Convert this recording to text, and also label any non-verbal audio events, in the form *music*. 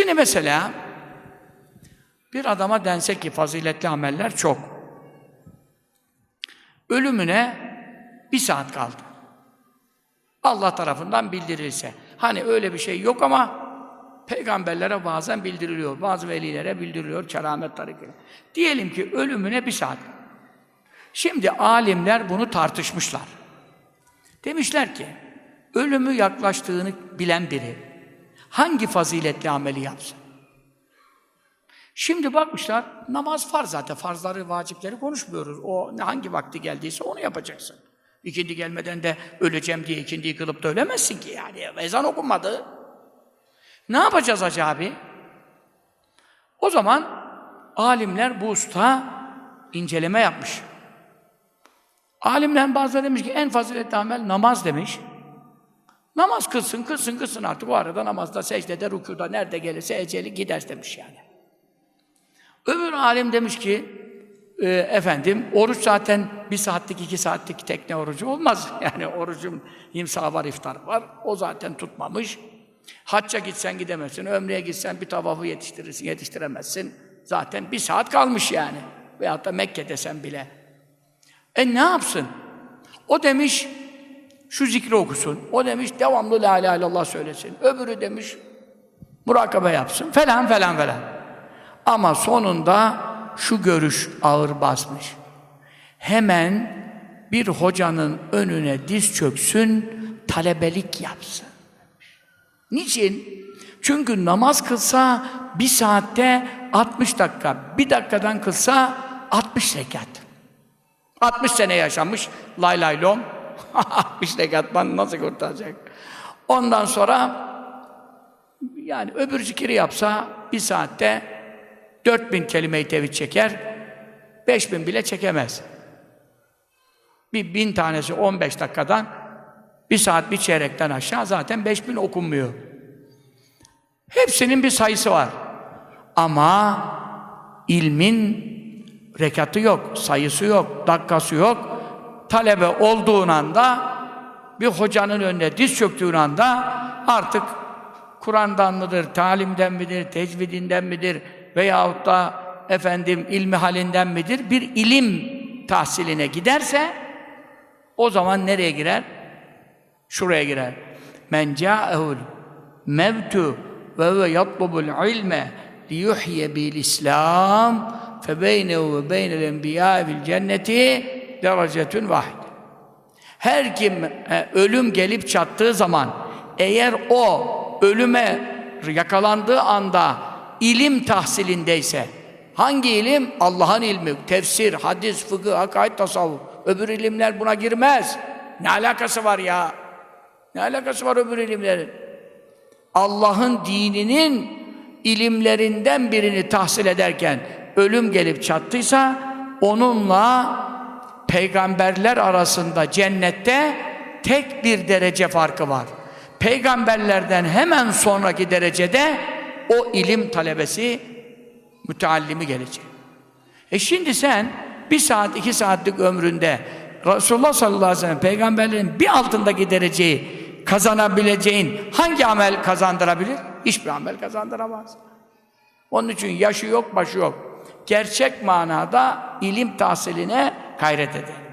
Şimdi mesela bir adama dense ki faziletli ameller çok. Ölümüne bir saat kaldı. Allah tarafından bildirilse. Hani öyle bir şey yok ama peygamberlere bazen bildiriliyor. Bazı velilere bildiriliyor keramet tarikıyla. Diyelim ki ölümüne bir saat. Şimdi alimler bunu tartışmışlar. Demişler ki, ölümü yaklaştığını bilen biri hangi faziletli ameli yapsın? Şimdi bakmışlar, namaz farz zaten. Farzları, vacipleri konuşmuyoruz. O hangi vakti geldiyse onu yapacaksın. İkindi gelmeden de öleceğim diye ikindiyi kılıp da ölemezsin ki yani. Ezan okunmadı. Ne yapacağız Hacı abi? O zaman alimler bu usta inceleme yapmış. Alimler bazıları demiş ki en faziletli amel namaz demiş. Namaz kılsın, kılsın, kılsın artık. O arada namazda, secdede, rükuda, nerede gelirse eceli gider demiş yani. Öbür alim demiş ki, e, efendim, oruç zaten bir saatlik, iki saatlik tekne orucu olmaz. *laughs* Yani orucun imsa var, iftar var. O zaten tutmamış. Hacca gitsen gidemezsin, ömreye gitsen bir tavafı yetiştirirsin, yetiştiremezsin. Zaten bir saat kalmış yani. Veyahut da Mekke desen bile. E ne yapsın? O demiş, şu zikri okusun. O demiş, devamlı la ilahe illallah söylesin. Öbürü demiş, murakabe yapsın. Falan falan falan. Ama sonunda şu görüş ağır basmış. Hemen bir hocanın önüne diz çöksün, talebelik yapsın. Niçin? Çünkü namaz kılsa bir saatte 60 dakika, bir dakikadan kılsa 60 rekat. 60 sene yaşamış, lay lay lom. *laughs* 60 rekatman nasıl kurtaracak? Ondan sonra yani öbür zikiri yapsa bir saatte 4000 kelime-i tevhid çeker, 5000 bile çekemez. Bir bin tanesi 15 dakikadan bir saat bir çeyrekten aşağı zaten 5000 okunmuyor. Hepsinin bir sayısı var. Ama ilmin rekatı yok, sayısı yok, dakikası yok. Talebe olduğun anda bir hocanın önüne diz çöktüğün anda artık Kur'an'dan mıdır, talimden midir, tecvidinden midir veyahut da efendim ilmi halinden midir bir ilim tahsiline giderse o zaman nereye girer? Şuraya girer. Men ca'ehul mevtu ve huve yatlubul ilme liyuhye bil İslam fe beynehu ve beynel enbiya bil cenneti derecetun vahid. Her kim e, ölüm gelip çattığı zaman eğer o ölüme yakalandığı anda ilim tahsilindeyse hangi ilim? Allah'ın ilmi, tefsir, hadis, fıkıh, hakaid, tasavvuf. Öbür ilimler buna girmez. Ne alakası var ya? Ne alakası var öbür ilimlerin? Allah'ın dininin ilimlerinden birini tahsil ederken ölüm gelip çattıysa onunla peygamberler arasında cennette tek bir derece farkı var. Peygamberlerden hemen sonraki derecede o ilim talebesi müteallimi gelecek. E şimdi sen bir saat, iki saatlik ömründe Resulullah sallallahu aleyhi ve sellem peygamberlerin bir altındaki dereceyi kazanabileceğin hangi amel kazandırabilir? Hiçbir amel kazandıramaz. Onun için yaşı yok, başı yok. Gerçek manada ilim tahsiline gayret edin.